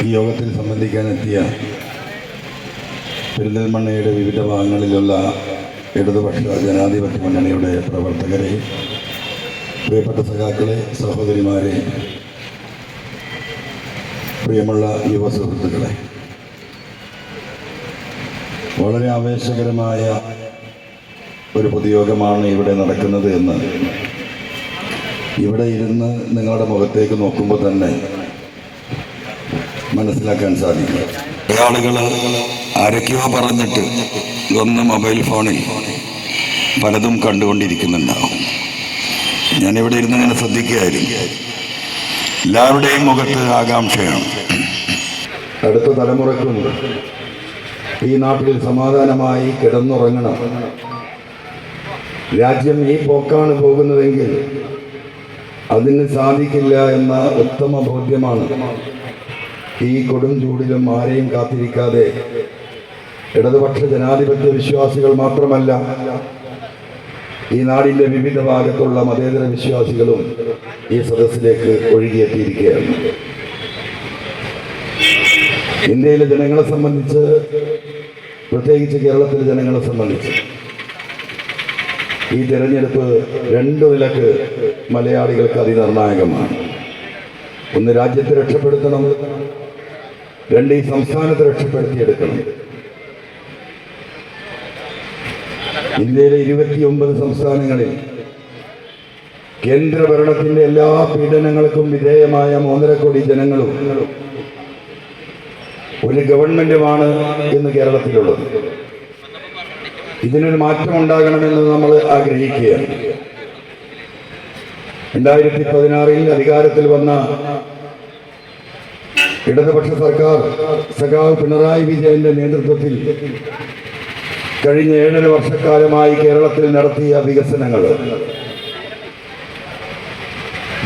ഈ യോഗത്തിൽ സംബന്ധിക്കാനെത്തിയ പെരിന്തൽമണ്ണയുടെ വിവിധ ഭാഗങ്ങളിലുള്ള ഇടതുപക്ഷ ജനാധിപത്യ മുന്നണിയുടെ പ്രവർത്തകരെ പ്രിയപ്പെട്ട സഖാക്കളെ സഹോദരിമാരെ പ്രിയമുള്ള യുവ സുഹൃത്തുക്കളെ വളരെ ആവേശകരമായ ഒരു പൊതുയോഗമാണ് ഇവിടെ നടക്കുന്നത് എന്ന് ഇവിടെ ഇരുന്ന് നിങ്ങളുടെ മുഖത്തേക്ക് നോക്കുമ്പോൾ തന്നെ മനസ്സിലാക്കാൻ സാധിക്കും. ആളുകൾ ആരൊക്കെയോ പറഞ്ഞിട്ട് ഒന്ന് മൊബൈൽ ഫോണിൽ പലതും കണ്ടുകൊണ്ടിരിക്കുന്നുണ്ടാവും. ഞാനിവിടെ ഇരുന്ന് ഇങ്ങനെ ശ്രദ്ധിക്കുകയായിരുന്നു. എല്ലാവരുടെയും മുഖത്ത് ആകാംക്ഷയാണ്. അടുത്ത തലമുറക്കും ഈ നാട്ടിൽ സമാധാനമായി കിടന്നുറങ്ങണം. രാജ്യം ഈ പോക്കാണ് പോകുന്നതെങ്കിൽ അതിന് സാധിക്കില്ല എന്ന ഉത്തമ ബോധ്യമാണ് ഈ കൊടും ചൂടിലും ആരെയും കാത്തിരിക്കാതെ ഇടതുപക്ഷ ജനാധിപത്യ വിശ്വാസികൾ മാത്രമല്ല ഈ നാടിന്റെ വിവിധ ഭാഗത്തുള്ള മതേതര വിശ്വാസികളും ഈ സദസ്സിലേക്ക് ഒഴുകിയെത്തിയിരിക്കുകയാണ്. ഇന്ത്യയിലെ ജനങ്ങളെ സംബന്ധിച്ച് പ്രത്യേകിച്ച് കേരളത്തിലെ ജനങ്ങളെ സംബന്ധിച്ച് ഈ തിരഞ്ഞെടുപ്പ് രണ്ടു നിലയ്ക്ക് മലയാളികൾക്ക് അതിനിർണായകമാണ്. ഒന്ന് രാജ്യത്തെ രക്ഷപ്പെടുത്തണം രണ്ട് ഈ സംസ്ഥാനത്തെ രക്ഷപ്പെടുത്തിയെടുക്കണം. ഇന്ത്യയിലെ ഇരുപത്തിയൊമ്പത് സംസ്ഥാനങ്ങളിൽ കേന്ദ്രഭരണത്തിന്റെ എല്ലാ പീഡനങ്ങൾക്കും വിധേയമായ മൂന്നര കോടി ജനങ്ങളും ഒരു ഗവൺമെന്റുമാണ് ഇന്ന് കേരളത്തിലുള്ളത്. ഇതിനൊരു മാറ്റം ഉണ്ടാകണമെന്ന് നമ്മൾ ആഗ്രഹിക്കുകയാണ്. രണ്ടായിരത്തി പതിനാറിൽ അധികാരത്തിൽ വന്ന ഇടതുപക്ഷ സർക്കാർ സഖാവ് പിണറായി വിജയന്റെ നേതൃത്വത്തിൽ കഴിഞ്ഞ ഏഴര വർഷക്കാലമായി കേരളത്തിൽ നടത്തിയ വികസനങ്ങൾ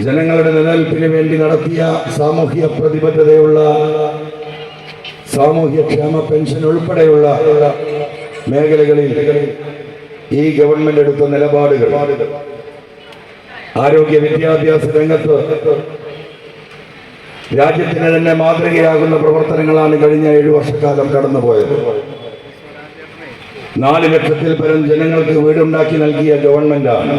ജനങ്ങളുടെ നിലനിൽപ്പിന് വേണ്ടി നടത്തിയ സാമൂഹ്യ പ്രതിബദ്ധതയുള്ള സാമൂഹ്യ ക്ഷേമ പെൻഷൻ ഉൾപ്പെടെയുള്ള മേഖലകളിൽ ഈ ഗവൺമെന്റ് എടുത്ത നിലപാടുകൾ ആരോഗ്യ വിദ്യാഭ്യാസ രംഗത്ത് രാജ്യത്തിന് തന്നെ മാതൃകയാകുന്ന പ്രവർത്തനങ്ങളാണ് കഴിഞ്ഞ ഏഴു വർഷക്കാലം കടന്നുപോയത്. നാല് ലക്ഷത്തിൽ പരം ജനങ്ങൾക്ക് വീടുണ്ടാക്കി നൽകിയ ഗവൺമെന്റാണ്.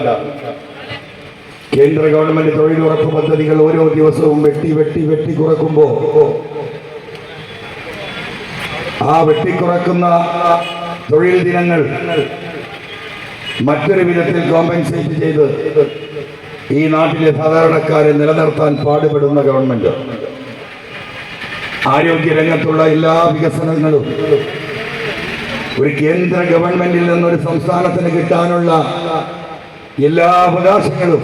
കേന്ദ്ര ഗവൺമെന്റ് തൊഴിലുറപ്പ് പദ്ധതികൾ ഓരോ ദിവസവും വെട്ടി വെട്ടി വെട്ടി കുറക്കുമ്പോൾ ആ വെട്ടിക്കുറക്കുന്ന തൊഴിൽ ദിനങ്ങൾ മറ്റൊരു വിധത്തിൽ കോമ്പൻസേറ്റ് ചെയ്ത് ഈ നാട്ടിലെ സാധാരണക്കാരെ നിലനിർത്താൻ പാടുപെടുന്ന ഗവൺമെന്റ്. ആരോഗ്യ രംഗത്തുള്ള എല്ലാ വികസനങ്ങളും ഒരു കേന്ദ്ര ഗവൺമെന്റിൽ നിന്നൊരു സംസ്ഥാനത്തിന് കിട്ടാനുള്ള എല്ലാ അവകാശങ്ങളും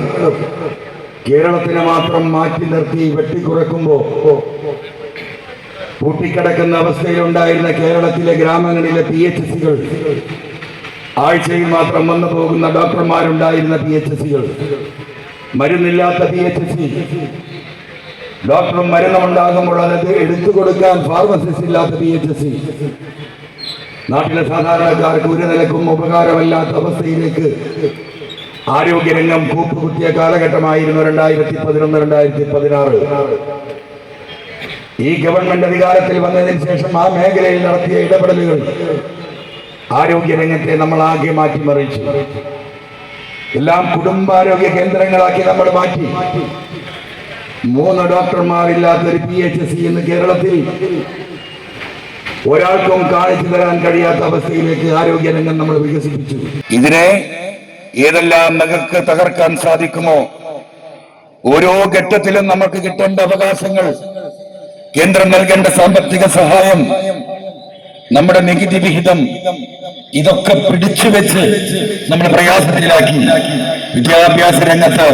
കേരളത്തിന് മാത്രം മാറ്റി നിർത്തി വെട്ടിക്കുറക്കുമ്പോൾ പൂട്ടിക്കിടക്കുന്ന അവസ്ഥയിലുണ്ടായിരുന്ന കേരളത്തിലെ ഗ്രാമങ്ങളിലെ പി എച്ച് സികൾ ആഴ്ചയിൽ മാത്രം വന്നു പോകുന്ന ഡോക്ടർമാരുണ്ടായിരുന്ന പി എച്ച് സികൾ മരുന്നില്ലാത്ത പി എച്ച് സി ഡോക്ടറും മരുന്നുണ്ടാകുമ്പോൾ അത് എടുത്തു കൊടുക്കാൻ ഫാർമസിസ്റ്റ് ഇല്ലാത്ത പി എച്ച് സി നാട്ടിലെ സാധാരണക്കാർക്ക് ഒരു നിലക്കും ഉപകാരമില്ലാത്ത അവസ്ഥയിലേക്ക് ആരോഗ്യരംഗം കൂപ്പുകുത്തിയ കാലഘട്ടമായിരുന്നു രണ്ടായിരത്തി പതിനൊന്ന് രണ്ടായിരത്തി പതിനാറ് ഈ ഗവൺമെന്റ് അധികാരത്തിൽ വന്നതിന് ശേഷം ആ മേഖലയിൽ നടത്തിയ ഇടപെടലുകൾ ആരോഗ്യരംഗത്തെ നമ്മൾ ആകെ മാറ്റിമറിച്ചു. എല്ലാം കുടുംബാരോഗ്യ കേന്ദ്രങ്ങളാക്കി നമ്മൾ മാറ്റി. മൂന്ന് ഡോക്ടർമാരില്ലാത്ത ഒരു പി എച്ച് സി ഇന്ന് കേരളത്തിൽ ഒരാൾക്കും കാണിച്ചു തരാൻ കഴിയാത്ത അവസ്ഥയിലേക്ക് ആരോഗ്യ രംഗം നമ്മൾ വികസിപ്പിച്ചു. ഇതിനെ ഏതെല്ലാം നിങ്ങൾക്ക് തകർക്കാൻ സാധിക്കുമോ? ഓരോ ഘട്ടത്തിലും നമുക്ക് കിട്ടേണ്ട അവകാശങ്ങൾ കേന്ദ്രം നൽകേണ്ട സാമ്പത്തിക സഹായം നമ്മുടെ നികുതി വിഹിതം ഇതൊക്കെ പിടിച്ചു വെച്ച് നമ്മൾ പ്രയാസത്തിലാക്കി. വിദ്യാഭ്യാസ രംഗത്ത്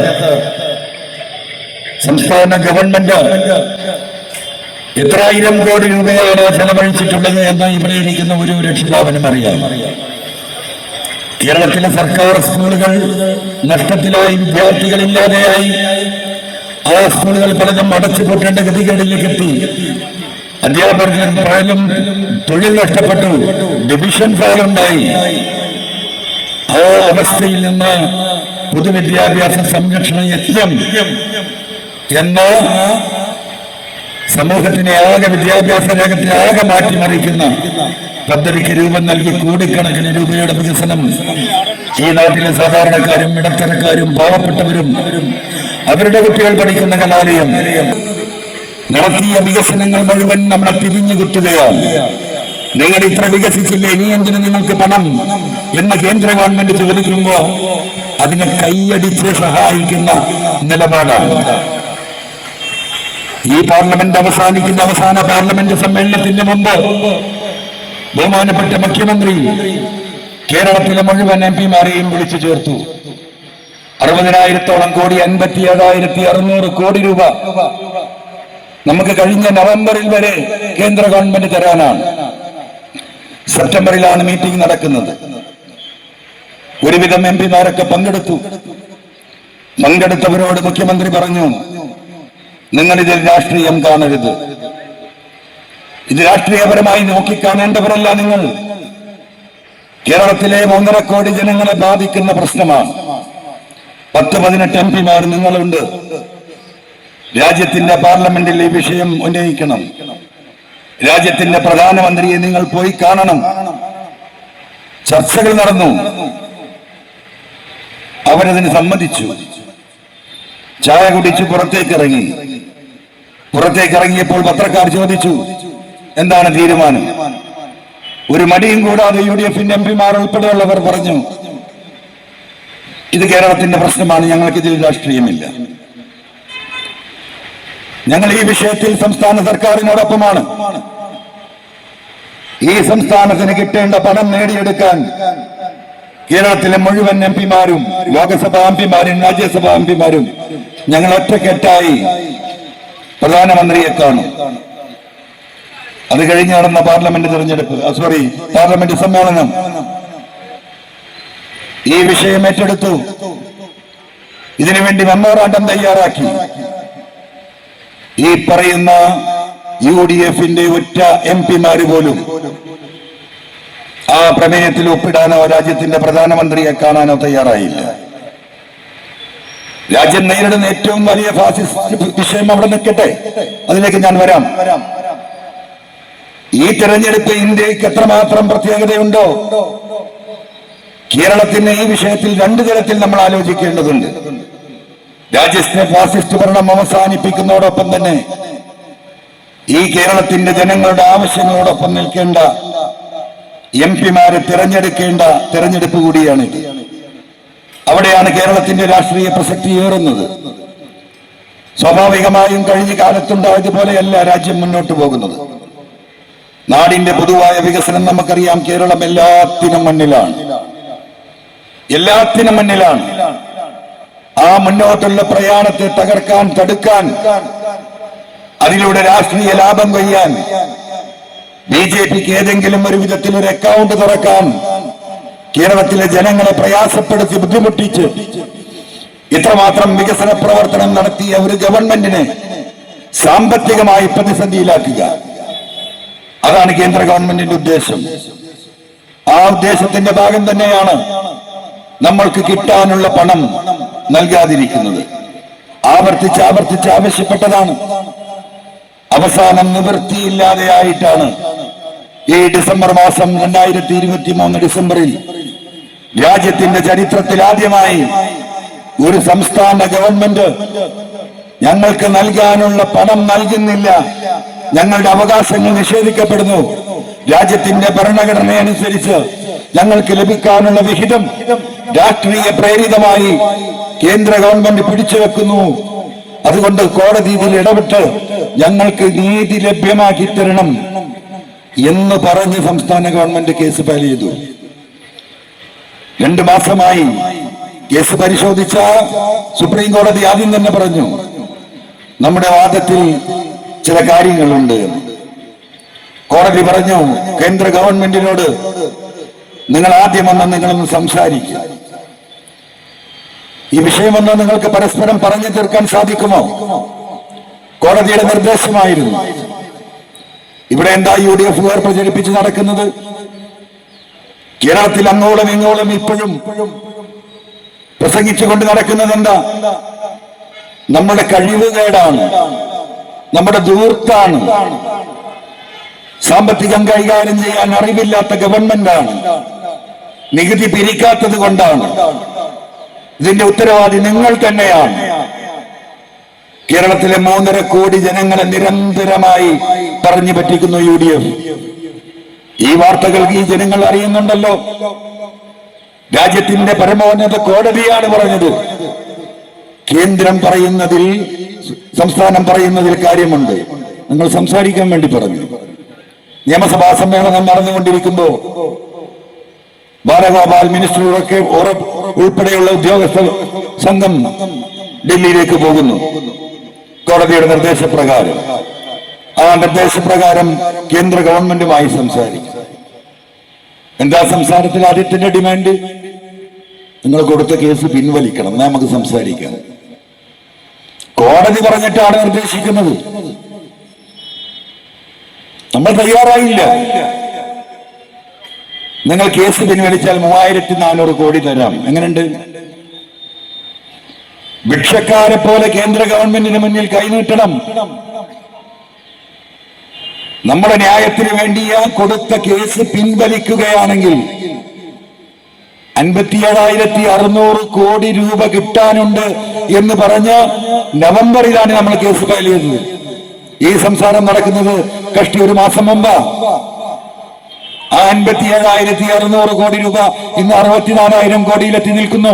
സംസ്ഥാന ഗവൺമെന്റ് എത്രായിരം കോടി രൂപയാണ് ചെലവഴിച്ചിട്ടുള്ളത് എന്ന് ഇവിടെ ഇരിക്കുന്ന ഒരു രക്ഷിതാവിനും അറിയാം. കേരളത്തിലെ സർക്കാർ സ്കൂളുകൾ നഷ്ടത്തിലായി വിദ്യാർത്ഥികളില്ലാതെയായി ആ സ്കൂളുകൾ പലതും അടച്ചുപൂട്ടേണ്ട ഗതികേടിലേക്ക് എത്തി. അധ്യാപകർക്ക് പലരും തൊഴിൽ നഷ്ടപ്പെട്ടു. ഡിവിഷൻ ഫയലുണ്ടായി ആ അവസ്ഥയിൽ നിന്ന് പൊതുവിദ്യാഭ്യാസ സംരക്ഷണ യജ്ഞം എന്ന സമൂഹത്തിനെ ആകെ വിദ്യാഭ്യാസ രംഗത്തെ ആകെ മാറ്റിമറിക്കുന്ന പദ്ധതിക്ക് രൂപം നൽകി കോടിക്കണക്കിന് രൂപയുടെ വികസനം. ഈ നാട്ടിലെ സാധാരണക്കാരും ഇടത്തരക്കാരും പാവപ്പെട്ടവരും അവരുടെ കുട്ടികൾ പഠിക്കുന്ന കലാലയം നടത്തിയ വികസനങ്ങൾ മുഴുവൻ നമ്മളെ പിരിഞ്ഞു കിട്ടുകയാണ്. നിങ്ങൾ ഇത്ര വികസിച്ചില്ലേ? ഇനി എന്തിനു നിങ്ങൾക്ക് പണം എന്ന് കേന്ദ്ര ഗവൺമെന്റ് ചോദിക്കുമ്പോ അതിനെ കൈയടിച്ച് സഹായിക്കുന്ന നിലപാടാണ്. ഈ പാർലമെന്റ് അവസാനിക്കുന്ന അവസാന പാർലമെന്റ് സമ്മേളനത്തിന് മുമ്പ് ബഹുമാനപ്പെട്ട മുഖ്യമന്ത്രി കേരളത്തിലെ മുഴുവൻ എം പിമാരെയും വിളിച്ചു ചേർത്തു. അറുപതിനായിരത്തോളം കോടി അൻപത്തി ഏഴായിരത്തി അറുന്നൂറ് കോടി രൂപ നമുക്ക് കഴിഞ്ഞ നവംബറിൽ വരെ കേന്ദ്ര ഗവൺമെന്റ് തരാനാണ്. സെപ്റ്റംബറിലാണ് മീറ്റിംഗ് നടക്കുന്നത്. ഒരുവിധം എം പിമാരൊക്കെ പങ്കെടുത്തു. പങ്കെടുത്തവരോട് മുഖ്യമന്ത്രി പറഞ്ഞു നിങ്ങൾ ഇതിൽ രാഷ്ട്രീയം കാണരുത്. ഇത് രാഷ്ട്രീയപരമായി നോക്കിക്കാണേണ്ടവരല്ല നിങ്ങൾ. കേരളത്തിലെ ഒന്നര കോടി ജനങ്ങളെ ബാധിക്കുന്ന പ്രശ്നമാണ്. പത്ത് പതിനെട്ട് എം പിമാർ നിങ്ങളുണ്ട്. രാജ്യത്തിന്റെ പാർലമെന്റിൽ ഈ വിഷയം ഉന്നയിക്കണം. രാജ്യത്തിന്റെ പ്രധാനമന്ത്രിയെ നിങ്ങൾ പോയി കാണണം. ചർച്ചകൾ നടന്നു. അവരതിന് സമ്മതിച്ചു. ചായ കുടിച്ച് പുറത്തേക്ക് ഇറങ്ങി പുറത്തേക്ക് ഇറങ്ങിയപ്പോൾ പത്രക്കാർ ചോദിച്ചു എന്താണ് തീരുമാനം? ഒരു മടിയും കൂടാതെ യു ഡി എഫിന്റെ എം പിമാർ ഉൾപ്പെടെയുള്ളവർ പറഞ്ഞു ഇത് കേരളത്തിന്റെ പ്രശ്നമാണ് ഞങ്ങൾക്ക് ഇതിൽ രാഷ്ട്രീയമില്ല. ഞങ്ങൾ ഈ വിഷയത്തിൽ സംസ്ഥാന സർക്കാരിനോടൊപ്പമാണ്. ഈ സംസ്ഥാനത്തിന് കിട്ടേണ്ട പണം നേടിയെടുക്കാൻ കേരളത്തിലെ മുഴുവൻ എം പിമാരും ലോകസഭാ എം പിമാരും രാജ്യസഭാ എം പിമാരും ഞങ്ങൾ ഒറ്റക്കെട്ടായി പ്രധാനമന്ത്രിയെ കാണും. അത് കഴിഞ്ഞ് നടന്ന പാർലമെന്റ് തെരഞ്ഞെടുപ്പ് സോറി പാർലമെന്റ് സമ്മേളനം. ഈ വിഷയം ഏറ്റെടുത്തു. ഇതിനുവേണ്ടി മെമ്മോറാണ്ടം തയ്യാറാക്കി. ഈ പറയുന്ന യു ഡി എഫിന്റെ ഒറ്റ എം പിമാര് പോലും ആ പ്രമേയത്തിൽ ഒപ്പിടാനോ രാജ്യത്തിന്റെ പ്രധാനമന്ത്രിയെ കാണാനോ തയ്യാറായില്ല. രാജ്യം നേരിടുന്ന ഏറ്റവും വലിയ ഫാസിസ്റ്റ് വിഷയം അവിടെ നിൽക്കട്ടെ. അതിലേക്ക് ഞാൻ വരാം. ഈ തെരഞ്ഞെടുപ്പ് ഇന്ത്യയ്ക്ക് എത്രമാത്രം പ്രത്യേകതയുണ്ടോ? കേരളത്തിന് ഈ വിഷയത്തിൽ രണ്ടു തരത്തിൽ നമ്മൾ ആലോചിക്കേണ്ടതുണ്ട്. രാജ്യത്തെ ഫാസിസ്റ്റ് ഭരണം അവസാനിപ്പിക്കുന്നതോടൊപ്പം തന്നെ ഈ കേരളത്തിന്റെ ജനങ്ങളുടെ ആവശ്യങ്ങളോടൊപ്പം നിൽക്കേണ്ട എം പിമാരെ തിരഞ്ഞെടുക്കേണ്ട തിരഞ്ഞെടുപ്പ് കൂടിയാണ് അവിടെയാണ് കേരളത്തിന്റെ രാഷ്ട്രീയ പ്രസക്തി ഏറുന്നത്. സ്വാഭാവികമായും കഴിഞ്ഞ കാലത്തുണ്ടായതുപോലെയല്ല രാജ്യം മുന്നോട്ട് പോകുന്നത്. നാടിന്റെ പൊതുവായ വികസനം നമുക്കറിയാം കേരളം എല്ലാത്തിനും മണ്ണിലാണ് എല്ലാത്തിനും മുന്നിലാണ്. ആ മുന്നോട്ടുള്ള പ്രയാണത്തെ തകർക്കാൻ തടുക്കാൻ അതിലൂടെ രാഷ്ട്രീയ ലാഭം കൊയ്യാൻ ബി ജെ പിക്ക് ഏതെങ്കിലും ഒരു വിധത്തിൽ ഒരു അക്കൗണ്ട് തുറക്കാൻ കേരളത്തിലെ ജനങ്ങളെ പ്രയാസപ്പെടുത്തി ബുദ്ധിമുട്ടിച്ച് ഇത്രമാത്രം വികസന പ്രവർത്തനം നടത്തിയ ഒരു ഗവൺമെന്റിനെ സാമ്പത്തികമായി പ്രതിസന്ധിയിലാക്കുക. അതാണ് കേന്ദ്ര ഗവൺമെന്റിന്റെ ഉദ്ദേശം. ആ ഉദ്ദേശത്തിന്റെ ഭാഗം തന്നെയാണ് നമ്മൾക്ക് കിട്ടാനുള്ള പണം നൽകാതിരിക്കുന്നത്. ആവർത്തിച്ച് ആവർത്തിച്ച് ആവശ്യപ്പെട്ടതാണ്. അവസാനം നിവൃത്തിയില്ലാതെയായിട്ടാണ് ഈ ഡിസംബർ മാസം രണ്ടായിരത്തി ഇരുപത്തി മൂന്ന് ഡിസംബറിൽ രാജ്യത്തിന്റെ ചരിത്രത്തിൽ ആദ്യമായി ഒരു സംസ്ഥാന ഗവൺമെന്റ് ഞങ്ങൾക്ക് നൽകാനുള്ള പണം നൽകുന്നില്ല. ഞങ്ങളുടെ അവകാശങ്ങൾ നിഷേധിക്കപ്പെടുന്നു. രാജ്യത്തിന്റെ ഭരണഘടന അനുസരിച്ച് ഞങ്ങൾക്ക് ലഭിക്കാനുള്ള വിഹിതം രാഷ്ട്രീയ പ്രേരിതമായി കേന്ദ്ര ഗവൺമെന്റ് പിടിച്ചു വെക്കുന്നു. അതുകൊണ്ട് കോടതി ഇതിൽ ഇടപെട്ട് ഞങ്ങൾക്ക് നീതി ലഭ്യമാക്കി തരണം എന്ന് പറഞ്ഞ് സംസ്ഥാന ഗവൺമെന്റ് കേസ് ഫയൽ ചെയ്തു. രണ്ടു മാസമായി കേസ് പരിശോധിച്ച സുപ്രീം കോടതി ആദ്യം തന്നെ പറഞ്ഞു നമ്മുടെ വാദത്തിൽ ചില കാര്യങ്ങളുണ്ട്. കോടതി പറഞ്ഞു കേന്ദ്ര ഗവൺമെന്റിനോട് നിങ്ങൾ ആദ്യം വന്ന് നിങ്ങളൊന്ന് സംസാരിക്കുക. ഈ വിഷയമൊന്ന് നിങ്ങൾക്ക് പരസ്പരം പറഞ്ഞു തീർക്കാൻ സാധിക്കുമോ? കോടതിയുടെ നിർദ്ദേശമായിരുന്നു. ഇവിടെ എന്താ യു ഡി എഫുകാർ പ്രചരിപ്പിച്ച് നടക്കുന്നത്? കേരളത്തിൽ അങ്ങോളം ഇങ്ങോളം ഇപ്പോഴും പ്രസംഗിച്ചുകൊണ്ട് നടക്കുന്നത് എന്താ? നമ്മുടെ കഴിവുകേടാണ്. നമ്മുടെ ദൂർത്താണ് സാമ്പത്തികം കൈകാര്യം ചെയ്യാൻ അറിവില്ലാത്ത ഗവൺമെന്റാണ്. നികുതി പിരിക്കാത്തത് കൊണ്ടാണ്. ഇതിന്റെ ഉത്തരവാദി നിങ്ങൾ തന്നെയാണ്. കേരളത്തിലെ മൂന്നര കോടി ജനങ്ങളെ നിരന്തരമായി പറഞ്ഞു പറ്റിക്കുന്നു യു ഡി എഫ് ഈ വാർത്തകൾ ഈ ജനങ്ങൾ അറിയുന്നുണ്ടല്ലോ. രാജ്യത്തിന്റെ പരമോന്നത കോടതിയാണ് പറഞ്ഞത്. കേന്ദ്രം പറയുന്നതിൽ സംസ്ഥാനം പറയുന്നതിൽ കാര്യമുണ്ട്. നിങ്ങൾ സംസാരിക്കാൻ വേണ്ടി പറഞ്ഞു. നിയമസഭാ സമ്മേളനം നടന്നുകൊണ്ടിരിക്കുമ്പോ ബാലഗോപാൽ മിനിസ്റ്ററുകളൊക്കെ ഉൾപ്പെടെയുള്ള ഉദ്യോഗസ്ഥ സംഘം ഡൽഹിയിലേക്ക് പോകുന്നു. കോടതിയുടെ നിർദ്ദേശപ്രകാരം. ആ നിർദ്ദേശപ്രകാരം കേന്ദ്ര ഗവൺമെന്റുമായി സംസാരിക്കും. എന്താ സംസാരത്തിൽ ആദ്യത്തിന്റെ ഡിമാൻഡ്? നിങ്ങൾ കൊടുത്ത കേസ് പിൻവലിക്കണം. നമുക്ക് സംസാരിക്കാം. കോടതി പറഞ്ഞിട്ടാണ് നിർദ്ദേശിക്കുന്നത്. നമ്മൾ തയ്യാറായില്ല. നിങ്ങൾ കേസ് പിൻവലിച്ചാൽ മൂവായിരത്തി നാനൂറ് കോടി തരാം. എങ്ങനെയുണ്ട്? ഭിക്ഷക്കാരെ പോലെ കേന്ദ്ര ഗവൺമെന്റിന് മുന്നിൽ കൈനീട്ടണം. നമ്മുടെ ന്യായത്തിന് വേണ്ടി ആ കൊടുത്ത കേസ് പിൻവലിക്കുകയാണെങ്കിൽ അൻപത്തിയേഴായിരത്തി അറുന്നൂറ് കോടി രൂപ കിട്ടാനുണ്ട് എന്ന് പറഞ്ഞ് നവംബറിലാണ് നമ്മൾ കേസ് ഫയൽ ചെയ്തത്. ഈ സംസാരം നടക്കുന്നത് കഷ്ടി ഒരു മാസം മുമ്പാ. ആ അൻപത്തിയേഴായിരത്തി അറുന്നൂറ് കോടി രൂപ ഇന്ന് അറുപത്തിനാലായിരം കോടിയിലെത്തി നിൽക്കുന്നു.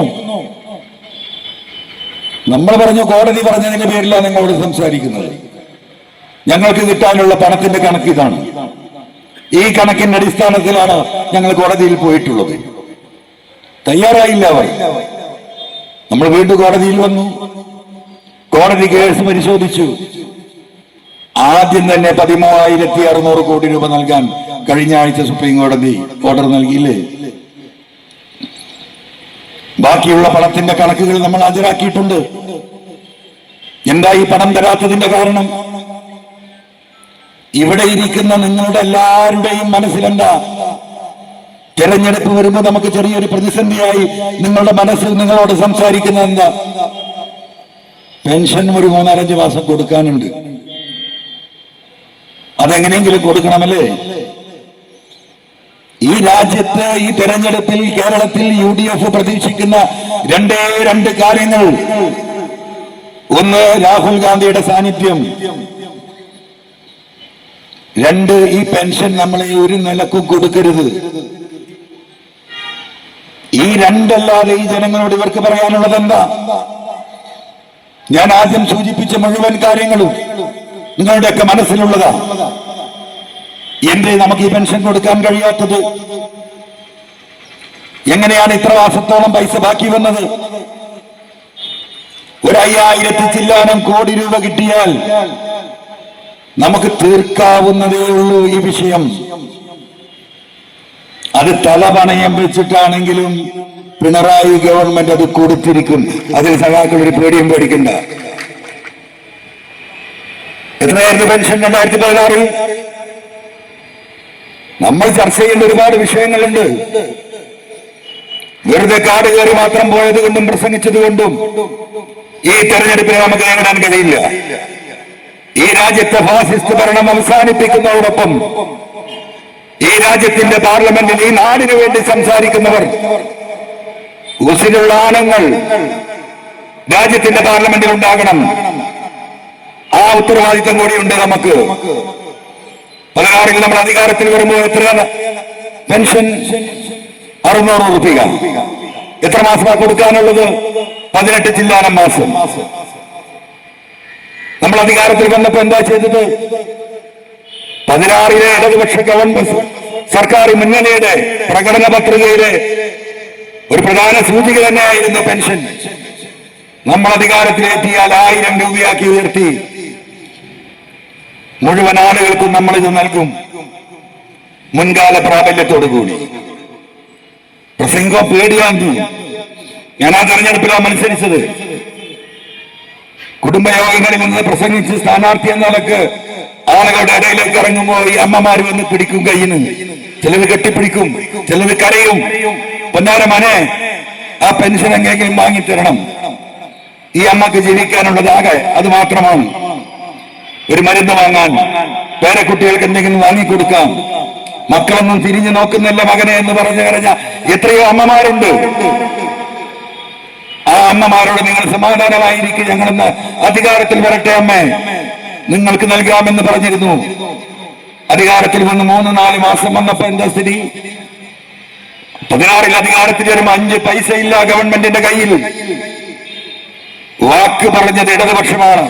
നമ്മൾ പറഞ്ഞു കോടതി പറഞ്ഞതിന്റെ പേരിലാണ് നിങ്ങളോട് സംസാരിക്കുന്നത്. ഞങ്ങൾക്ക് കിട്ടാനുള്ള പണത്തിന്റെ കണക്ക് ഇതാണ്. ഈ കണക്കിന്റെ അടിസ്ഥാനത്തിലാണ് ഞങ്ങൾ കോടതിയിൽ പോയിട്ടുള്ളത്. തയ്യാറായില്ല അവർ. നമ്മൾ വീണ്ടും കോടതിയിൽ വന്നു. കോടതി കേസ് പരിശോധിച്ചു. ആദ്യം തന്നെ പതിമൂവായിരത്തി അറുന്നൂറ് കോടി രൂപ നൽകാൻ കഴിഞ്ഞ ആഴ്ച സുപ്രീം കോടതി ഓർഡർ നൽകിയില്ലേ? ബാക്കിയുള്ള പണത്തിന്റെ കണക്കുകൾ നമ്മൾ ഹാജരാക്കിയിട്ടുണ്ട്. എന്താ ഈ പണം തരാത്തതിന്റെ കാരണം? ഇവിടെ ഇരിക്കുന്ന നിങ്ങളുടെ എല്ലാവരുടെയും മനസ്സിലെന്താ? തെരഞ്ഞെടുപ്പ് വരുമ്പോൾ നമുക്ക് ചെറിയൊരു പ്രതിസന്ധിയായി നിങ്ങളുടെ മനസ്സിൽ നിങ്ങളോട് സംസാരിക്കുന്നത് എന്താ? പെൻഷൻ ഒരു മൂന്നാലഞ്ച് മാസം കൊടുക്കാനുണ്ട്. അതെങ്ങനെയെങ്കിലും കൊടുക്കണമല്ലേ? ഈ രാജ്യത്ത് ഈ തെരഞ്ഞെടുപ്പിൽ കേരളത്തിൽ യു ഡി എഫ് പ്രതീക്ഷിക്കുന്ന രണ്ടേ രണ്ട് കാര്യങ്ങൾ. ഒന്ന് രാഹുൽ ഗാന്ധിയുടെ സാന്നിധ്യം. രണ്ട് ഈ പെൻഷൻ നമ്മളെ ഒരു നിലക്കും കൊടുക്കരുത്. ഈ രണ്ടല്ലാതെ ഈ ജനങ്ങളോട് ഇവർക്ക് പറയാനുള്ളത് എന്താ? ഞാൻ ആദ്യം സൂചിപ്പിച്ച മുഴുവൻ കാര്യങ്ങളും നിങ്ങളുടെയൊക്കെ മനസ്സിലുള്ളതാ. എന്തേ നമുക്ക് ഈ പെൻഷൻ കൊടുക്കാൻ കഴിയാത്തത്? എങ്ങനെയാണ് ഇത്ര മാസത്തോളം പൈസ ബാക്കി വന്നത്? ഒരു അയ്യായിരത്തി ചില്ലാനം കോടി രൂപ കിട്ടിയാൽ നമുക്ക് തീർക്കാവുന്നതേ ഉള്ളൂ ഈ വിഷയം. അത് തലപണയം വെച്ചിട്ടാണെങ്കിലും പിണറായി ഗവൺമെന്റ് അത് കൊടുത്തിരിക്കും. അതിൽ സഖാക്കൾ ഒരു പേടിയും പേടിക്കണ്ട. എത്രയായിരുന്നു പെൻഷൻ രണ്ടായിരത്തി പതിനാറിൽ? നമ്മൾ ചർച്ച ചെയ്യേണ്ട ഒരുപാട് വിഷയങ്ങളുണ്ട്. വെറുതെ കാട് കയറി മാത്രം പോയത് കൊണ്ടും പ്രസംഗിച്ചത് കൊണ്ടും ഈ തെരഞ്ഞെടുപ്പിനെ നമുക്ക് നേരിടാൻ കഴിയില്ല. ഈ രാജ്യത്തെ ഫാസിസ്റ്റ് ഭരണം അവസാനിപ്പിക്കുന്നതോടൊപ്പം ഈ രാജ്യത്തിന്റെ പാർലമെന്റിൽ ഈ നാടിനു വേണ്ടി സംസാരിക്കുന്നവർ ഉസിലുള്ള ആണുങ്ങൾ രാജ്യത്തിന്റെ പാർലമെന്റിൽ ഉണ്ടാകണം. ആ ഉത്തരവാദിത്തം കൂടിയുണ്ട് നമുക്ക്. പതിനാറിൽ നമ്മൾ അധികാരത്തിൽ വരുമ്പോൾ എത്രയാണ്? പെൻഷൻ അറുന്നൂറ് റുപ്യ എത്ര മാസമാണ് കൊടുക്കാനുള്ളത്? പതിനെട്ട് ചില്ലാനം മാസം. നമ്മൾ അധികാരത്തിൽ വന്നപ്പോ എന്താ ചെയ്തത്? പതിനാറിലെ ഇടതുപക്ഷ ഗവൺമെന്റ് സർക്കാർ മുന്നണിയുടെ പ്രകടന പത്രികയിലെ ഒരു പ്രധാന സൂചിക തന്നെയായിരുന്നു പെൻഷൻ. നമ്മൾ അധികാരത്തിലെത്തിയാൽ ആയിരം രൂപയാക്കി ഉയർത്തി. മുഴുവൻ ആളുകൾക്കും നമ്മൾ ഇത് നൽകും. മുൻകാല പ്രാബല്യത്തോടു കൂടി. പ്രസംഗോ പേടിയാണ് ഞാൻ ആ തെരഞ്ഞെടുപ്പിലാണ് മത്സരിച്ചത്. കുടുംബയോഗങ്ങളിൽ നിന്ന് പ്രസംഗിച്ച് സ്ഥാനാർത്ഥി എന്ന നിലയ്ക്ക് ആളുകളുടെ ഇടയിലേക്ക് ഇറങ്ങുമ്പോൾ ഈ അമ്മമാർ വന്ന് പിടിക്കും കയ്യിന് ചിലത് കെട്ടിപ്പിടിക്കും ചിലത് കരയും. പൊന്നാര മനെ ആ പെൻഷൻ എങ്ങനെയെങ്കിലും വാങ്ങിത്തരണം. ഈ അമ്മയ്ക്ക് ജീവിക്കാനുള്ളതാകെ അത് മാത്രമാണ്. ഒരു മരുന്ന് വാങ്ങാൻ പേരക്കുട്ടികൾക്ക് എന്തെങ്കിലും വാങ്ങിക്കൊടുക്കാം. മക്കളൊന്നും തിരിഞ്ഞു നോക്കുന്നില്ല മകനെ എന്ന് പറഞ്ഞു കരഞ്ഞ എത്രയോ അമ്മമാരുണ്ട്. ആ അമ്മമാരോട് നിങ്ങൾ സമാധാനമായിരിക്കും ഞങ്ങളെന്ന് അധികാരത്തിൽ വരട്ടെ അമ്മേ. നിങ്ങൾക്ക് നൽകാമെന്ന് പറഞ്ഞിരുന്നു. അധികാരത്തിൽ വന്ന് മൂന്ന് നാല് മാസം വന്നപ്പോ എന്താ സ്ഥിതി? പതിനാറിൽ അധികാരത്തിൽ വരുമ്പോ അഞ്ച് പൈസ ഇല്ല ഗവൺമെന്റിന്റെ കയ്യിൽ. വാക്ക് പറഞ്ഞത് ഇടതുപക്ഷമാണ്.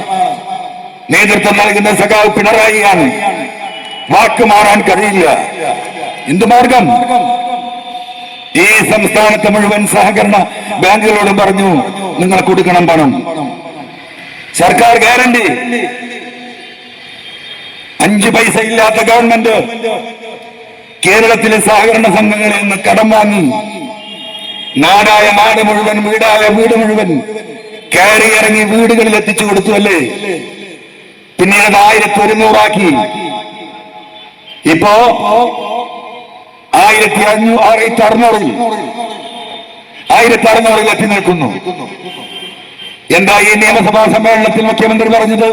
നേതൃത്വം നൽകുന്ന സഖാവ് പിണറായിയാണ്. വാക്ക് മാറാൻ കഴിയില്ല. എന്തു മാർഗം? ഈ സംസ്ഥാനത്തെ മുഴുവൻ സഹകരണ ബാങ്കുകളോടും പറഞ്ഞു നിങ്ങൾ കൊടുക്കണം പണം. സർക്കാർ ഗ്യാരണ്ടി. അഞ്ച് പൈസ ഇല്ലാത്ത ഗവൺമെന്റ് കേരളത്തിലെ സഹകരണ സംഘങ്ങളിൽ നിന്ന് കടം വാങ്ങി. നാടായ നാട് മുഴുവൻ വീടായ വീട് മുഴുവൻ കയറി ഇറങ്ങി വീടുകളിൽ എത്തിച്ചു കൊടുത്തു അല്ലേ? പിന്നീട് അത് ആയിരത്തി ഒരുന്നൂറാക്കി. ഇപ്പോ ആയിരത്തി അഞ്ഞൂ ആയിരത്തി അറുന്നൂറിൽ. ആയിരത്തി അറുന്നൂറിൽ എത്തി നിൽക്കുന്നു. എന്താ ഈ നിയമസഭാ സമ്മേളനത്തിൽ മുഖ്യമന്ത്രി പറഞ്ഞത്?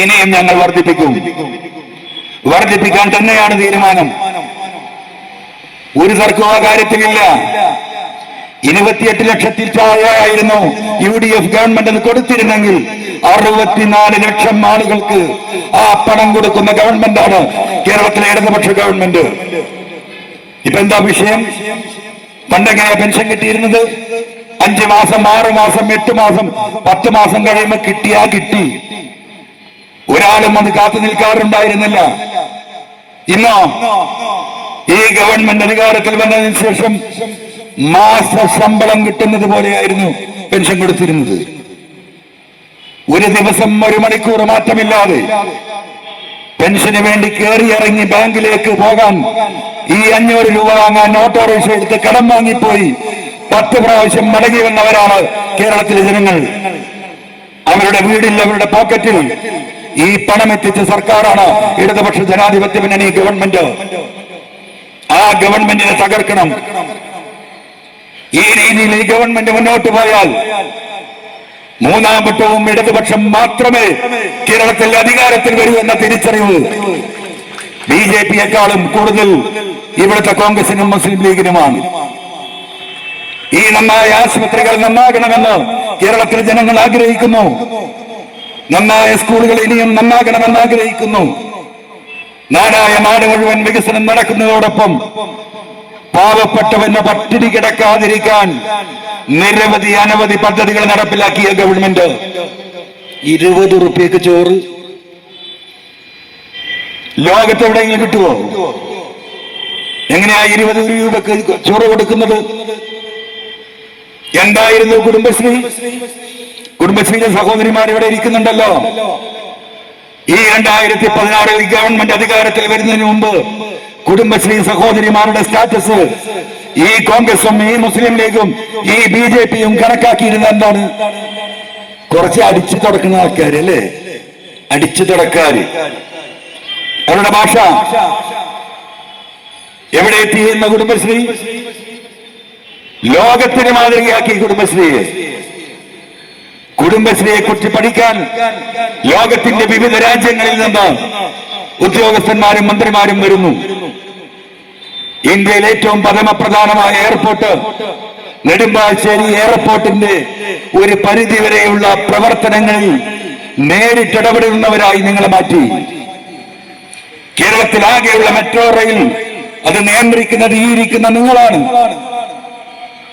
ഇനിയും ഞങ്ങൾ വർദ്ധിപ്പിക്കും. വർദ്ധിപ്പിക്കാൻ തന്നെയാണ് തീരുമാനം. ഒരു തർക്കവും ആ കാര്യത്തിലില്ല. ഇരുപത്തിയെട്ട് ലക്ഷത്തിൽ താഴെയായിരുന്നു യു ഡി എഫ് ഗവൺമെന്റിന് കൊടുത്തിരുന്നെങ്കിൽ അറുപത്തിനാല് ലക്ഷം ആളുകൾക്ക് ആ പണം കൊടുക്കുന്ന ഗവൺമെന്റാണ് കേരളത്തിലെ ഇടതുപക്ഷ ഗവൺമെന്റ്. ഇപ്പൊ എന്താ വിഷയം? പണ്ടെങ്ങനെയാ പെൻഷൻ കിട്ടിയിരുന്നത്? അഞ്ചു മാസം ആറു മാസം എട്ട് മാസം പത്ത് മാസം കഴിയുമ്പോൾ കിട്ടിയാ കിട്ടി. ഒരാളും അത് കാത്തു നിൽക്കാറുണ്ടായിരുന്നില്ല. ഇന്നോ? ഈ ഗവൺമെന്റ് അധികാരത്തിൽ വന്നതിന് ശേഷം മാസ ശമ്പളം കിട്ടുന്നത് പോലെയായിരുന്നു പെൻഷൻ കൊടുത്തിരുന്നത്. ഒരു ദിവസം ഒരു മണിക്കൂർ മാറ്റമില്ലാതെ പെൻഷന് വേണ്ടി കയറി ഇറങ്ങി ബാങ്കിലേക്ക് പോകാൻ ഈ അഞ്ഞൂറ് രൂപ വാങ്ങാൻ ഓട്ടോറിക്ഷ എടുത്ത് കടം വാങ്ങിപ്പോയി പത്ത് പ്രാവശ്യം മടങ്ങി വന്നവരാണ് കേരളത്തിലെ ജനങ്ങൾ. അവരുടെ വീടിൽ അവരുടെ പോക്കറ്റിൽ ഈ പണം എത്തിച്ച സർക്കാരാണ് ഇടതുപക്ഷ ജനാധിപത്യ മുന്നണി ഗവൺമെന്റ്. ആ ഗവൺമെന്റിനെ തകർക്കണം. ഈ രീതിയിൽ ഈ ഗവൺമെന്റ് മുന്നോട്ട് പോയാൽ മൂന്നാം വട്ടവും ഇടതുപക്ഷം മാത്രമേ കേരളത്തിൽ അധികാരത്തിൽ വരൂ എന്ന തിരിച്ചറിവ് ബി ജെ പിയെക്കാളും കൂടുതൽ ഇവിടുത്തെ കോൺഗ്രസിനും മുസ്ലിം ലീഗിനുമാണ്. ഈ നന്നായ ആശുപത്രികൾ നന്നാകണമെന്ന് കേരളത്തിലെ ജനങ്ങൾ ആഗ്രഹിക്കുന്നു. നന്നായ സ്കൂളുകൾ ഇനിയും നന്നാകണമെന്ന് ആഗ്രഹിക്കുന്നു. നാടായ നാട് മുഴുവൻ വികസനം നടക്കുന്നതോടൊപ്പം പാവപ്പെട്ടവന് പട്ടിണി കിടക്കാതിരിക്കാൻ നിരവധി അനവധി പദ്ധതികൾ നടപ്പിലാക്കിയ ഗവൺമെന്റ്. ഇരുപത് റുപ്യക്ക് ചോറ്. ലോകത്ത് എവിടെയെങ്കിലും കിട്ടുമോ എങ്ങനെയാ ഇരുപത് രൂപക്ക് ചോറ് കൊടുക്കുന്നത്? എന്തായിരുന്നു കുടുംബശ്രീ? കുടുംബശ്രീയിലെ സഹോദരിമാർ ഇവിടെ ഇരിക്കുന്നുണ്ടല്ലോ. ഈ രണ്ടായിരത്തി പതിനാറിൽ ഗവൺമെന്റ് അധികാരത്തിൽ വരുന്നതിന് മുമ്പ് കുടുംബശ്രീ സഹോദരിമാരുടെ സ്റ്റാറ്റസ്. ഈ കോൺഗ്രസും ഈ മുസ്ലിം ലീഗും ഈ ബി ജെ പിയും കണക്കാക്കിയിരുന്ന എന്താണ്? കുറച്ച് അടിച്ചു തുടക്കുന്ന ആൾക്കാര് അല്ലേ അടിച്ചു തുടക്കാര്. അവരുടെ ഭാഷ. എവിടെ എത്തിയിരുന്ന കുടുംബശ്രീ? ലോകത്തിന് മാതൃകയാക്കി കുടുംബശ്രീയെ. കുടുംബശ്രീയെ കുറിച്ച് പഠിക്കാൻ ലോകത്തിന്റെ വിവിധ രാജ്യങ്ങളിൽ നിന്ന് ഉദ്യോഗസ്ഥന്മാരും മന്ത്രിമാരും വരുന്നു. ഇന്ത്യയിലെ ഏറ്റവും പരമപ്രധാനമായ എയർപോർട്ട് നെടുമ്പാശ്ശേരി എയർപോർട്ടിന്റെ ഒരു പരിധി വരെയുള്ള പ്രവർത്തനങ്ങളിൽ നേരിട്ടിടപെടുന്നവരായി നിങ്ങളെ മാറ്റി. കേരളത്തിലാകെയുള്ള മെട്രോ റെയിൽ അത് നിയന്ത്രിക്കുന്നത് ഈ ഇരിക്കുന്ന നിങ്ങളാണ്.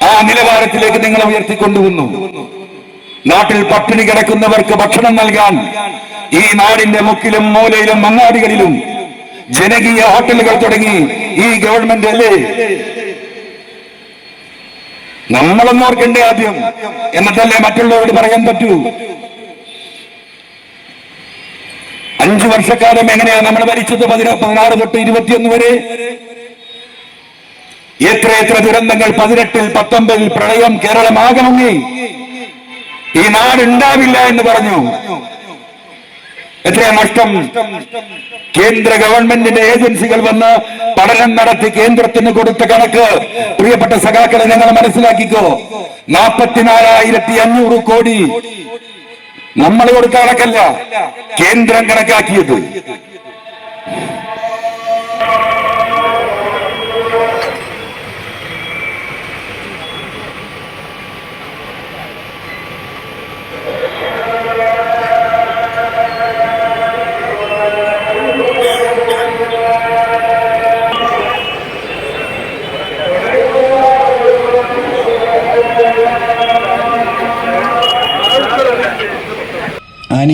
ആ നിലവാരത്തിലേക്ക് നിങ്ങളെ ഉയർത്തിക്കൊണ്ടുവന്നു. നാട്ടിൽ പട്ടിണി കിടക്കുന്നവർക്ക് ഭക്ഷണം നൽകാൻ ഈ നാടിന്റെ മുക്കിലും മൂലയിലും മങ്ങാടികളിലും ജനകീയ ഹോട്ടലുകൾ തുടങ്ങി ഈ ഗവൺമെന്റ് അല്ലേ? നമ്മളൊന്നും ഓർക്കണ്ടേ ആദ്യം? എന്നിട്ടല്ലേ മറ്റുള്ളവരോട് പറയാൻ പറ്റൂ? അഞ്ചു വർഷക്കാലം എങ്ങനെയാ നമ്മൾ ഭരിച്ചത്? പതിനാ പതിനാറ് തൊട്ട് ഇരുപത്തിയൊന്ന് വരെ? എത്ര എത്ര ദുരന്തങ്ങൾ പതിനെട്ടിൽ പത്തൊമ്പതിൽ പ്രളയം കേരളം ഈ നാട് ഉണ്ടാവില്ല എന്ന് പറഞ്ഞു. എത്ര നഷ്ടം? കേന്ദ്ര ഗവൺമെന്റിന്റെ ഏജൻസികൾ വന്ന് പഠനം നടത്തി കേന്ദ്രത്തിന് കൊടുത്ത കണക്ക്. പ്രിയപ്പെട്ട സഖാക്കളെ ഞങ്ങൾ മനസ്സിലാക്കിക്കോ. നാൽപ്പത്തിനാലായിരത്തി അഞ്ഞൂറ് കോടി നമ്മൾ കൊടുത്ത കണക്കല്ല കേന്ദ്രം കണക്കാക്കിയത്.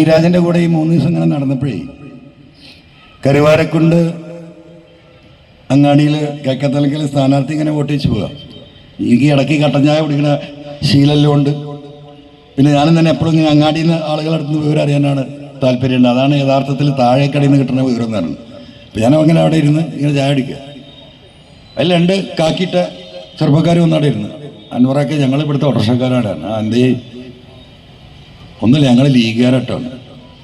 ആനിരാജന്റെ കൂടെ ഈ മൂന്ന് ദിവസം ഇങ്ങനെ നടന്നപ്പോഴേ കരുവാരക്കുണ്ട് അങ്ങാടിയിൽ കിഴക്കത്തലക്കൽ സ്ഥാനാർത്ഥി ഇങ്ങനെ വോട്ട് വെച്ച് പോവുക എനിക്ക് ഇടയ്ക്ക് കട്ടഞ്ചായ കുടിക്കണ ശീലെല്ലാം ഉണ്ട്. പിന്നെ ഞാനും തന്നെ എപ്പോഴും ഇങ്ങനെ അങ്ങാടിയിൽ നിന്ന് ആളുകളുടെ അടുത്ത് നിന്ന് വിവരം അറിയാനാണ് താല്പര്യമുണ്ട് അതാണ് യഥാർത്ഥത്തിൽ താഴേക്കടയിൽ നിന്ന് കിട്ടുന്ന വിവരം എന്ന് പറയുന്നത്. അപ്പം ഞാൻ അങ്ങനെ അവിടെ ഇരുന്ന് ഇങ്ങനെ ചായ അടിക്കുക അതിൽ രണ്ട് കാക്കിയിട്ട ചെറുപ്പക്കാർ വന്നവിടെ ഇരുന്ന്. അൻവറൊക്കെ ഞങ്ങൾ ഇവിടുത്തെ ഓട്ടർഷക്കാരാണ് എന്തേ ഒന്നുമില്ല ഞങ്ങൾ ലീഗുകാരട്ടാണ്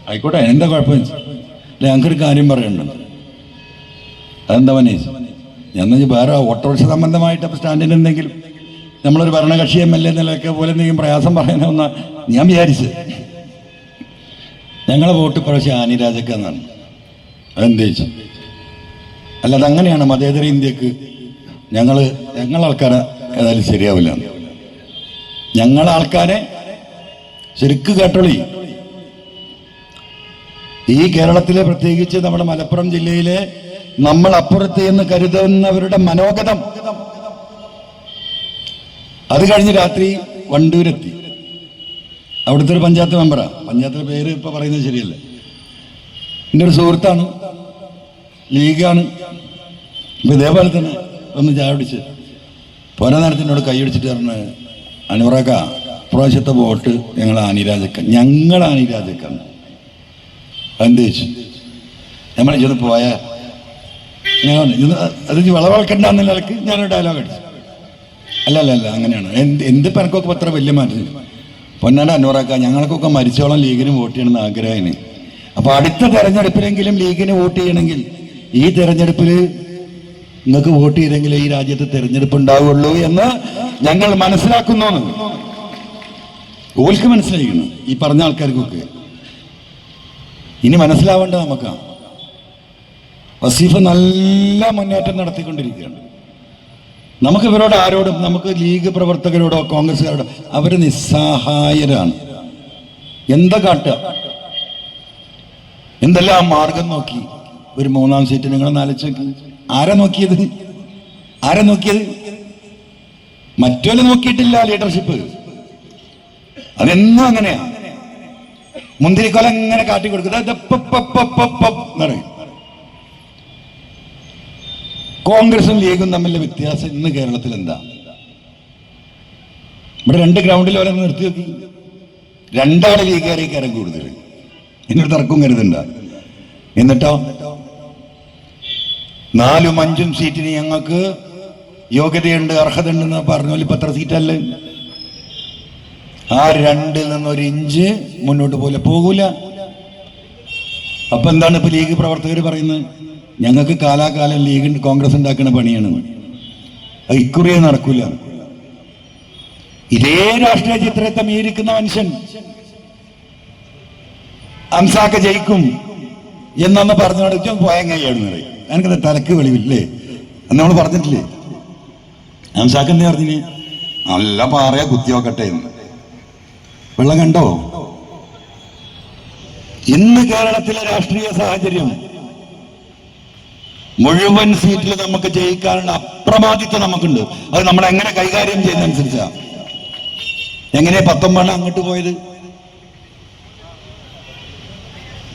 ആയിക്കോട്ടെ എന്താ കുഴപ്പം അല്ല ഞങ്ങൾക്കൊരു കാര്യം പറയുന്നുണ്ട് അതെന്താ മനീസ് ഞാൻ വേറെ ഓട്ടോറിക്ഷ സംബന്ധമായിട്ട് അപ്പോൾ സ്റ്റാൻഡിന് എന്തെങ്കിലും നമ്മളൊരു ഭരണകക്ഷി എം എൽ എ നിലയൊക്കെ പോലെ എന്തെങ്കിലും പ്രയാസം പറയണമെന്ന് ഞാൻ വിചാരിച്ച്. ഞങ്ങളെ വോട്ട് പ്രാവശ്യം ആനിരാജക്ക എന്നാണ് അതെന്ത് ചോദിച്ചു? അല്ല അതങ്ങനെയാണ് മതേതര ഇന്ത്യയ്ക്ക് ഞങ്ങൾ ഞങ്ങളാൾക്കാരെ ഏതായാലും ശരിയാവില്ല. ഞങ്ങളാൾക്കാരെ ശരിക്ക് കേട്ടോളി. ഈ കേരളത്തിലെ പ്രത്യേകിച്ച് നമ്മുടെ മലപ്പുറം ജില്ലയിലെ നമ്മൾ അപ്പുറത്ത് എന്ന് കരുതുന്നവരുടെ മനോഗതം. അത് കഴിഞ്ഞ് രാത്രി വണ്ടൂരെത്തി. അവിടുത്തെ ഒരു പഞ്ചായത്ത് മെമ്പറാ. പഞ്ചായത്തിലെ പേര് ഇപ്പൊ പറയുന്നത് ശരിയല്ല. എന്റെ ഒരു സുഹൃത്താണ്. ലീഗാണ്. ഇപ്പൊ ഇതേപോലെ തന്നെ ഒന്ന് ചായ പിടിച്ച് പോരാ നേരത്തിനോട് കൈയടിച്ചിട്ട് പറഞ്ഞ് അനുറക്ക പ്രാവശ്യത്തെ വോട്ട് ഞങ്ങൾ ആനിരാജക്ക ഞങ്ങൾ ആനിരാജക്കാണ് എന്ത് ചോദിച്ചു നമ്മൾ ചെന്ന് പോയ ഞാൻ അത് നിലയ്ക്ക് ഞാനൊരു ഡയലോഗ് അടിച്ചു. അല്ല അല്ല അല്ല അങ്ങനെയാണ്. എന്ത് എന്ത് പെനക്കൊക്കെ അത്ര വലിയ മാറ്റം? പൊന്നാട അന്നൂറാക്ക ഞങ്ങൾക്കൊക്കെ മരിച്ചോളം ലീഗിന് വോട്ട് ചെയ്യണമെന്ന് ആഗ്രഹമാണ്. അപ്പൊ അടുത്ത തെരഞ്ഞെടുപ്പിലെങ്കിലും ലീഗിന് വോട്ട് ചെയ്യണമെങ്കിൽ ഈ തെരഞ്ഞെടുപ്പിൽ നിങ്ങൾക്ക് വോട്ട് ചെയ്തെങ്കിൽ ഈ രാജ്യത്ത് തെരഞ്ഞെടുപ്പ് ഉണ്ടാവുള്ളൂ എന്ന് ഞങ്ങൾ മനസ്സിലാക്കുന്നു ഓൽക്ക് മനസ്സിലായിരുന്നു ഈ പറഞ്ഞ ആൾക്കാർക്കൊക്കെ. ഇനി മനസ്സിലാവേണ്ട നമുക്ക്. വസീഫ് നല്ല മുന്നേറ്റം നടത്തിക്കൊണ്ടിരിക്കുകയാണ്. നമുക്ക് ഇവരോട് ആരോടും നമുക്ക് ലീഗ് പ്രവർത്തകരോടോ കോൺഗ്രസ്സുകാരോടോ അവർ നിസ്സഹായരാണ്. എന്താ കാട്ടുക? എന്തെല്ലാം മാർഗം നോക്കി? ഒരു മൂന്നാം സീറ്റ് നിങ്ങൾ നാലിച്ച് ആരാ നോക്കിയത്? ആരാ നോക്കിയത്? മറ്റൊരു നോക്കിയിട്ടില്ല ലീഡർഷിപ്പ് അതെന്നും അങ്ങനെയാ. മുന്തിരിക്കൊല എങ്ങനെ കാട്ടി കൊടുക്കുന്നത് കോൺഗ്രസും ലീഗും തമ്മിലെ വ്യത്യാസം ഇന്ന് കേരളത്തിൽ എന്താ? ഇവിടെ രണ്ട് ഗ്രൗണ്ടിൽ ഓരോ നിർത്തി നോക്കി. രണ്ടാളെ ലീഗുകാരെ കയറാൻ കൂടുതൽ. എന്നൊരു തർക്കം കരുതണ്ട എന്നിട്ടോ? നാലും അഞ്ചും സീറ്റിന് ഞങ്ങൾക്ക് യോഗ്യതയുണ്ട് അർഹതയുണ്ടെന്ന് പറഞ്ഞ ഇപ്പൊ എത്ര സീറ്റല്ലേ? ആ രണ്ടിൽ നിന്ന് ഒരു ഇഞ്ച് മുന്നോട്ട് പോലെ പോകൂല. അപ്പൊ എന്താണ് ഇപ്പൊ ലീഗ് പ്രവർത്തകർ പറയുന്നത്? ഞങ്ങൾക്ക് കാലാകാലം ലീഗ് കോൺഗ്രസ് ഉണ്ടാക്കുന്ന പണിയാണ്. ഇക്കുറിയെ നടക്കൂല. ഇതേ രാഷ്ട്രീയ ചിത്രത്തെ മീരിക്കുന്ന മനുഷ്യൻ അംസാക്ക ജയിക്കും എന്നൊന്ന് പറഞ്ഞു പറഞ്ഞോട് പോയങ്ങയാണ് പറയും എനിക്കത് തലക്ക് വെളിവില്ലേ? എന്ന് നമ്മൾ പറഞ്ഞിട്ടില്ലേ? അംസാക്ക് എന്താ പറഞ്ഞില്ലേ നല്ല പാറയ കുത്തിയോക്കട്ടെ എന്ന്. വെള്ളം കണ്ടോ? ഇന്ന് കേരളത്തിലെ രാഷ്ട്രീയ സാഹചര്യം മുഴുവൻ സീറ്റിൽ നമുക്ക് ജയിക്കാനുള്ള അപ്രമാദിത്വം നമുക്കുണ്ട്. അത് നമ്മൾ എങ്ങനെ കൈകാര്യം ചെയ്യുന്നതനുസരിച്ചാ. എങ്ങനെ പത്തൊമ്പതെണ്ണം അങ്ങോട്ട് പോയത്?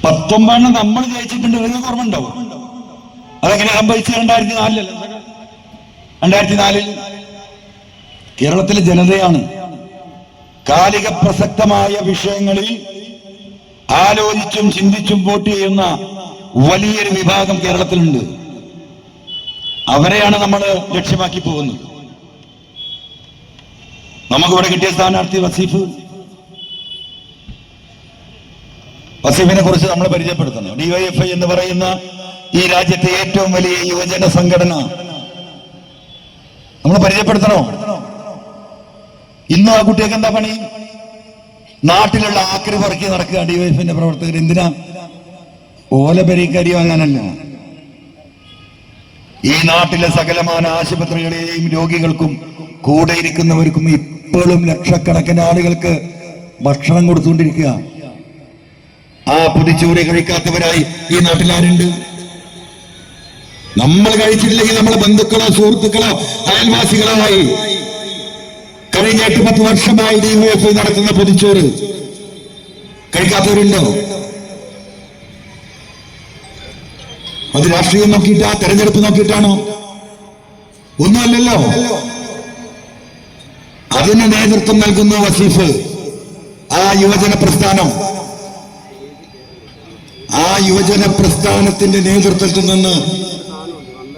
പത്തൊമ്പതെണ്ണം നമ്മൾ ജയിച്ചിട്ടുണ്ട്. നിങ്ങൾക്ക് ഓർമ്മ ഉണ്ടാവും അതെങ്ങനെ സംഭവിച്ചത് രണ്ടായിരത്തി നാലിലല്ല രണ്ടായിരത്തി നാലിൽ കേരളത്തിലെ ജനതയാണ് കാലിക പ്രസക്തമായ വിഷയങ്ങളിൽ ആലോചിച്ചും ചിന്തിച്ചും വോട്ട് ചെയ്യുന്ന വലിയൊരു വിഭാഗം കേരളത്തിലുണ്ട്. അവരെയാണ് നമ്മൾ ലക്ഷ്യമാക്കി പോകുന്നത്. നമുക്കിവിടെ കിട്ടിയ സ്ഥാനാർത്ഥി വസീഫ്. വസീഫിനെ കുറിച്ച് നമ്മൾ പരിചയപ്പെടുത്തണം ഡിവൈഎഫ്ഐ എന്ന് പറയുന്ന ഈ രാജ്യത്തെ ഏറ്റവും വലിയ യുവജന സംഘടന. നമ്മൾ പരിചയപ്പെടുത്തണോ? ഇന്നും ആ കുട്ടിയൊക്കെ എന്താ പണി? നാട്ടിലുള്ള ആക്രി പറക്കി നടക്കുക ഡിവൈഫിന്റെ പ്രവർത്തകർ എന്തിനാ? ഓല പെരീക്കരി വാങ്ങാനല്ല. ഈ നാട്ടിലെ സകലമാന ആശുപത്രികളെയും രോഗികൾക്കും കൂടെ ഇരിക്കുന്നവർക്കും ഇപ്പോഴും ലക്ഷക്കണക്കിന് ആളുകൾക്ക് ഭക്ഷണം കൊടുത്തുകൊണ്ടിരിക്കുക. ആ പുതിച്ചൂരി കഴിക്കാത്തവരായി ഈ നാട്ടിൽ ആരുണ്ട്? നമ്മൾ കഴിച്ചിട്ടില്ലെങ്കിൽ നമ്മളെ ബന്ധുക്കളോ സുഹൃത്തുക്കളോ അയൽവാസികളായി കഴിഞ്ഞ എട്ട് പത്ത് വർഷമായി ഡി വൈ എഫ് നടത്തുന്ന പൊതിച്ചോറ്. കഴിക്കാത്തവരുണ്ടോ? അത് രാഷ്ട്രീയം നോക്കിയിട്ടാ തെരഞ്ഞെടുപ്പ് നോക്കിയിട്ടാണോ? ഒന്നുമല്ലല്ലോ. അതിന് നേതൃത്വം നൽകുന്നു വസീഫ് ആ യുവജന പ്രസ്ഥാനം ആ യുവജന പ്രസ്ഥാനത്തിന്റെ നേതൃത്വത്തിൽ നിന്ന്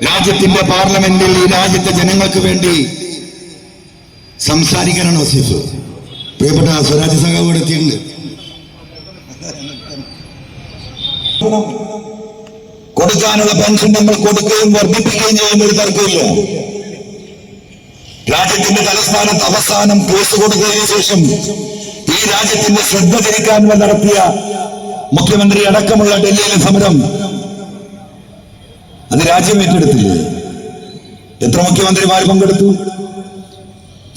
രാജ്യത്തിന്റെ പാർലമെന്റിൽ ഈ രാജ്യത്തെ ജനങ്ങൾക്ക് വേണ്ടി സംസാരിക്കാനാണ് വസീഫ്. പ്രിയപ്പെട്ട സ്വരാജ് സഖാവ് ഇവിടെ കൊടുക്കാനുള്ള പെൻഷൻ നമ്മൾ കൊടുക്കുകയും വർദ്ധിപ്പിക്കുകയും ചെയ്യുന്ന ഒരു തർക്കമില്ല രാജ്യത്തിന്റെ തലസ്ഥാനത്ത് അവസാനം കേസ് കൊടുത്തതിനു ശേഷം ഈ രാജ്യത്തിന്റെ ശ്രദ്ധ തിരിക്കാൻ നടത്തിയ മുഖ്യമന്ത്രി അടക്കമുള്ള ഡൽഹിയിലെ സമരം അത് രാജ്യം ഏറ്റെടുത്തില്ലേ? എത്ര മുഖ്യമന്ത്രിമാർ പങ്കെടുത്തു?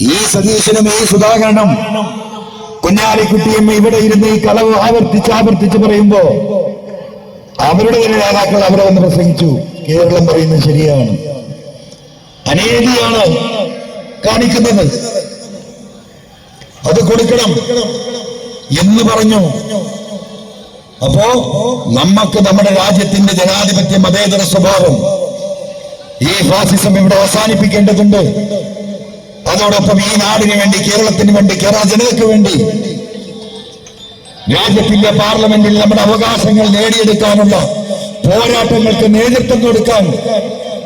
ഈ സതീശനും ഈ സുധാകരണം കുഞ്ഞാലിക്കുട്ടിയും ഇവിടെ ഇരുന്ന് ഈ കളവ് ആവർത്തിച്ച് ആവർത്തിച്ച് പറയുമ്പോ അവരുടെ തന്നെ നേതാക്കൾ അവരെ വന്ന് പ്രസംഗിച്ചു. കേരളം പറയുന്നത് ശരിയാണ്. അനീതിയാണ് കാണിക്കുന്നത്. അത് കൊടുക്കണം എന്ന് പറഞ്ഞു. അപ്പോ നമുക്ക് നമ്മുടെ രാജ്യത്തിന്റെ ജനാധിപത്യ മതേതര സ്വഭാവം ഈ ഫാസിസം ഇവിടെ അവസാനിപ്പിക്കേണ്ടതുണ്ട്. അതോടൊപ്പം ഈ നാടിന് വേണ്ടി കേരളത്തിന് വേണ്ടി കേരള ജനതയ്ക്ക് വേണ്ടി രാജ്യത്തിന്റെ പാർലമെന്റിൽ നമ്മുടെ അവകാശങ്ങൾ നേടിയെടുക്കാനുള്ള പോരാട്ടങ്ങൾക്ക് നേതൃത്വം കൊടുക്കാൻ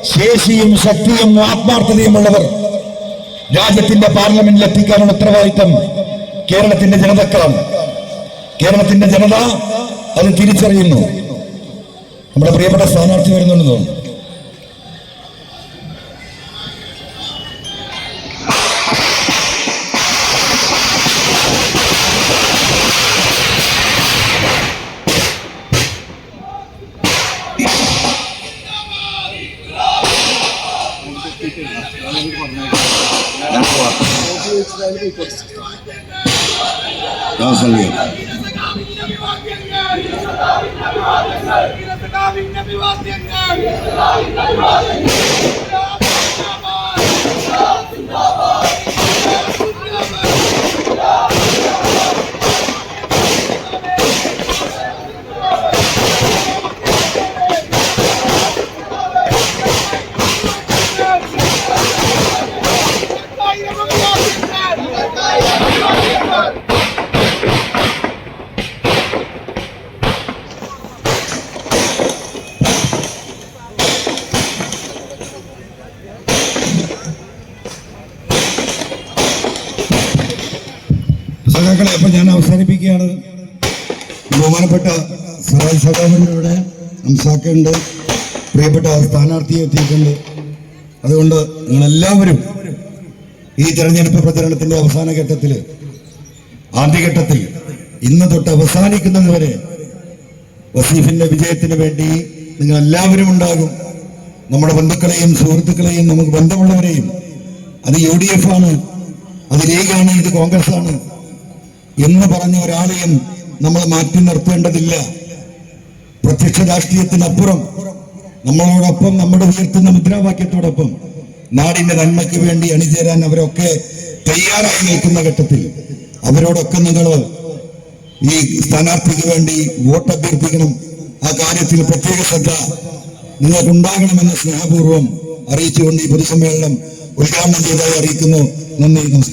ശേഷിയും ശക്തിയും ആത്മാർത്ഥതയുമുള്ളവർ രാജ്യത്തിന്റെ പാർലമെന്റിൽ എത്തിക്കാനുള്ള ഉത്തരവാദിത്തം കേരളത്തിന്റെ ജനതക്കാണ്. കേരളത്തിന്റെ ജനത അത് തിരിച്ചറിയുന്നു. നമ്മുടെ പ്രിയപ്പെട്ട സ്ഥാനാർത്ഥി വരുന്നുണ്ടെന്ന് തോന്നുന്നു. സഖാക്കളെ ബഹുമാനപ്പെട്ട സഖാവിന്റെ ഇവിടെ പ്രിയപ്പെട്ട സ്ഥാനാർത്ഥിയെ എത്തിയിട്ടുണ്ട്. അതുകൊണ്ട് നിങ്ങളെല്ലാവരും ഈ തെരഞ്ഞെടുപ്പ് പ്രചരണത്തിന്റെ അവസാന ഘട്ടത്തിൽ ആദ്യഘട്ടത്തിൽ ഇന്ന് തൊട്ട് അവസാനിക്കുന്നത് വരെ വസീഫിന്റെ വിജയത്തിന് വേണ്ടി നിങ്ങൾ എല്ലാവരും ഉണ്ടാകും. നമ്മുടെ ബന്ധുക്കളെയും സുഹൃത്തുക്കളെയും നമുക്ക് ബന്ധമുള്ളവരെയും അത് യു ഡി എഫ് ആണ് അത് ലീഗാണ് ഇത് കോൺഗ്രസ് ആണ് എന്ന് പറഞ്ഞ ഒരാളെയും നമ്മൾ മാറ്റി നിർത്തേണ്ടതില്ല. പ്രത്യക്ഷ രാഷ്ട്രീയത്തിനപ്പുറം നമ്മളോടൊപ്പം നമ്മുടെ ഉയർത്തുന്ന മുദ്രാവാക്യത്തോടൊപ്പം നാടിന്റെ നന്മയ്ക്ക് വേണ്ടി അണിചേരാൻ അവരൊക്കെ തയ്യാറായി നിൽക്കുന്ന ഘട്ടത്തിൽ അവരോടൊക്കെ നിങ്ങൾ ഈ സ്ഥാനാർത്ഥിക്ക് വേണ്ടി വോട്ട് അഭ്യർത്ഥിക്കണം. ആ കാര്യത്തിൽ പ്രത്യേക ശ്രദ്ധ നിങ്ങൾക്കുണ്ടാകണമെന്ന് സ്നേഹപൂർവം അറിയിച്ചുകൊണ്ട് ഈ പൊതുസമ്മേളനം ഉദ്ഘാടനം ചെയ്തതായി അറിയിക്കുന്നു. നന്ദി നമസ്കാരം.